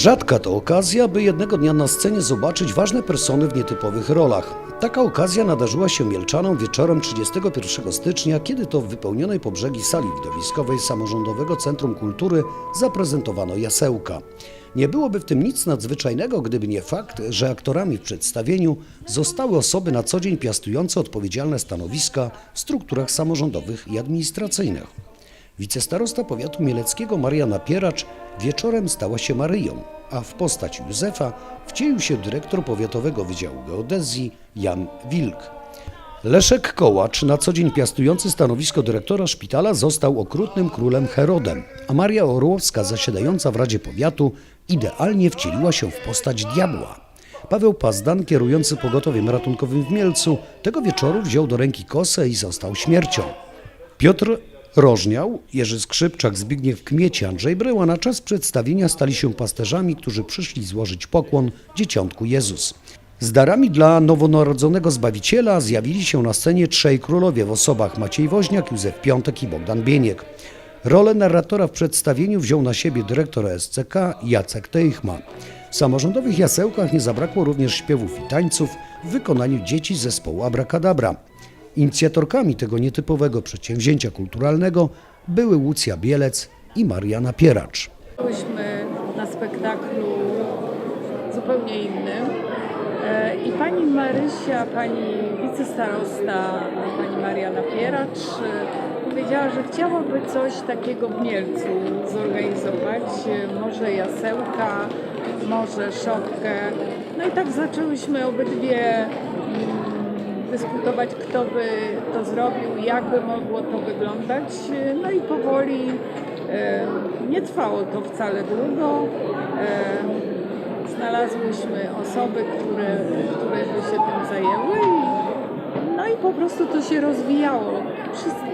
Rzadka to okazja, by jednego dnia na scenie zobaczyć ważne persony w nietypowych rolach. Taka okazja nadarzyła się Mielczanom wieczorem 31 stycznia, kiedy to w wypełnionej po brzegi sali widowiskowej Samorządowego Centrum Kultury zaprezentowano jasełka. Nie byłoby w tym nic nadzwyczajnego, gdyby nie fakt, że aktorami w przedstawieniu zostały osoby na co dzień piastujące odpowiedzialne stanowiska w strukturach samorządowych i administracyjnych. Wicestarosta powiatu mieleckiego Maria Napieracz wieczorem stała się Maryją, a w postaci Józefa wcielił się dyrektor powiatowego Wydziału Geodezji Jan Wilk. Leszek Kołacz, na co dzień piastujący stanowisko dyrektora szpitala, został okrutnym królem Herodem, a Maria Orłowska, zasiadająca w Radzie Powiatu, idealnie wcieliła się w postać diabła. Paweł Pazdan, kierujący pogotowiem ratunkowym w Mielcu, tego wieczoru wziął do ręki kosę i został śmiercią. Piotr Rożniał, Jerzy Skrzypczak, Zbigniew Kmieci, Andrzej Bryła na czas przedstawienia stali się pasterzami, którzy przyszli złożyć pokłon Dzieciątku Jezus. Z darami dla nowonarodzonego Zbawiciela zjawili się na scenie trzej królowie w osobach Maciej Woźniak, Józef Piątek i Bogdan Bieniek. Rolę narratora w przedstawieniu wziął na siebie dyrektor SCK Jacek Teichman. W samorządowych jasełkach nie zabrakło również śpiewów i tańców w wykonaniu dzieci zespołu Abracadabra. Inicjatorkami tego nietypowego przedsięwzięcia kulturalnego były Łucja Bielec i Mariana Pieracz. Byłyśmy na spektaklu zupełnie innym E, i pani Marysia, pani wicestarosta, pani Mariana Pieracz e, powiedziała, że chciałaby coś takiego w Mielcu zorganizować, e, może jasełka, może szopkę. No i tak zaczęłyśmy obydwie mm, dyskutować, kto by to zrobił, jak by mogło to wyglądać. No i powoli e, nie trwało to wcale długo. E, Znalazłyśmy osoby, które, które by się tym zajęły i, po prostu to się rozwijało.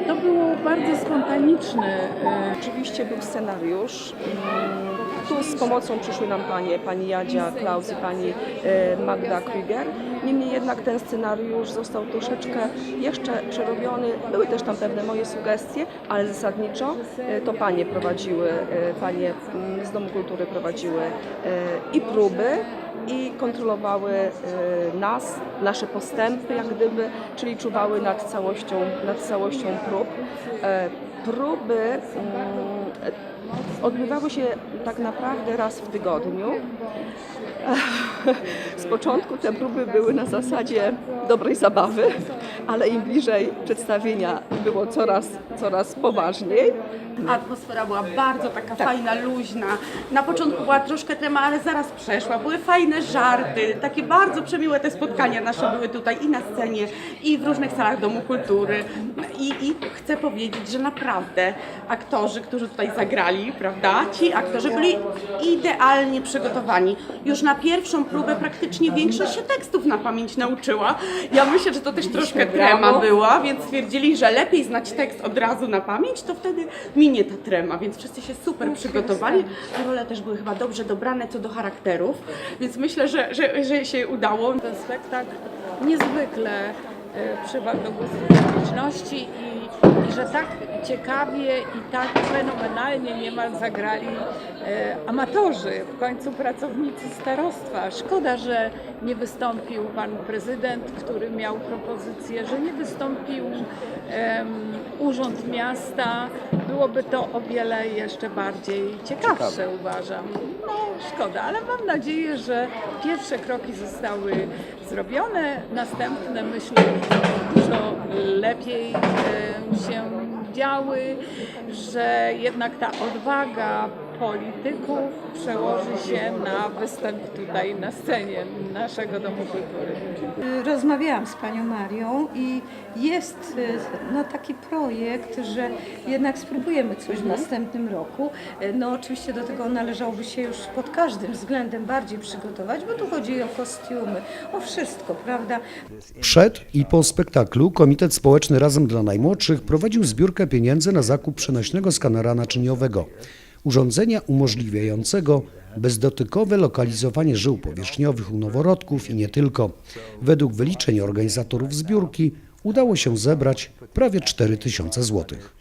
To było bardzo spontaniczne. e, Oczywiście był scenariusz. Tu z pomocą przyszły nam panie, pani Jadzia Klaus i pani e, Magda Krüger. Niemniej jednak ten scenariusz został troszeczkę jeszcze przerobiony. Były też tam pewne moje sugestie, ale zasadniczo e, to panie prowadziły, panie mm, z Domu Kultury prowadziły i próby, i kontrolowały e, nas, nasze postępy, jak gdyby, czyli czuwały nad całością, nad całością prób. E, Próby mm, odbywały się tak naprawdę raz w tygodniu. Z początku te próby były na zasadzie dobrej zabawy, ale im bliżej przedstawienia było coraz, coraz poważniej. Atmosfera była bardzo taka fajna, luźna. Na początku była troszkę trema, ale zaraz przeszła. Były fajne żarty, takie bardzo przemiłe te spotkania nasze były tutaj i na scenie, i w różnych salach Domu Kultury. I, i chcę powiedzieć, że naprawdę aktorzy, którzy tutaj zagrali, prawda, ci aktorzy byli idealnie przygotowani. Już na pierwszą próbę praktycznie większość się tekstów na pamięć nauczyła. Ja myślę, że to też troszkę trema była, więc stwierdzili, że lepiej znać tekst od razu na pamięć, to wtedy minie ta trema, więc wszyscy się super przygotowali. Role też były chyba dobrze dobrane co do charakterów, więc myślę, że, że, że się udało. Ten spektakl niezwykle e, przypadł do gustu publiczności i, i że tak ciekawie i tak fenomenalnie niemal zagrali e, amatorzy, w końcu pracownicy starostwa. Szkoda, że nie wystąpił pan prezydent, który miał propozycję, że nie wystąpił urząd miasta. Byłoby to o wiele jeszcze bardziej ciekawsze, uważam. No szkoda, ale mam nadzieję, że pierwsze kroki zostały zrobione. Następne myślę, że dużo lepiej się działy, że jednak ta odwaga polityków przełoży się na występ tutaj na scenie naszego Domu Kultury. Rozmawiałam z panią Marią i jest y, no, taki projekt, że jednak spróbujemy coś w następnym roku. No oczywiście do tego należałoby się już pod każdym względem bardziej przygotować, bo tu chodzi o kostiumy, o wszystko, prawda? Przed i po spektaklu Komitet Społeczny Razem dla Najmłodszych prowadził zbiórkę odrobinę pieniędzy na zakup przenośnego skanera naczyniowego, urządzenia umożliwiającego bezdotykowe lokalizowanie żył powierzchniowych u noworodków i nie tylko. Według wyliczeń organizatorów zbiórki udało się zebrać prawie 4000 złotych.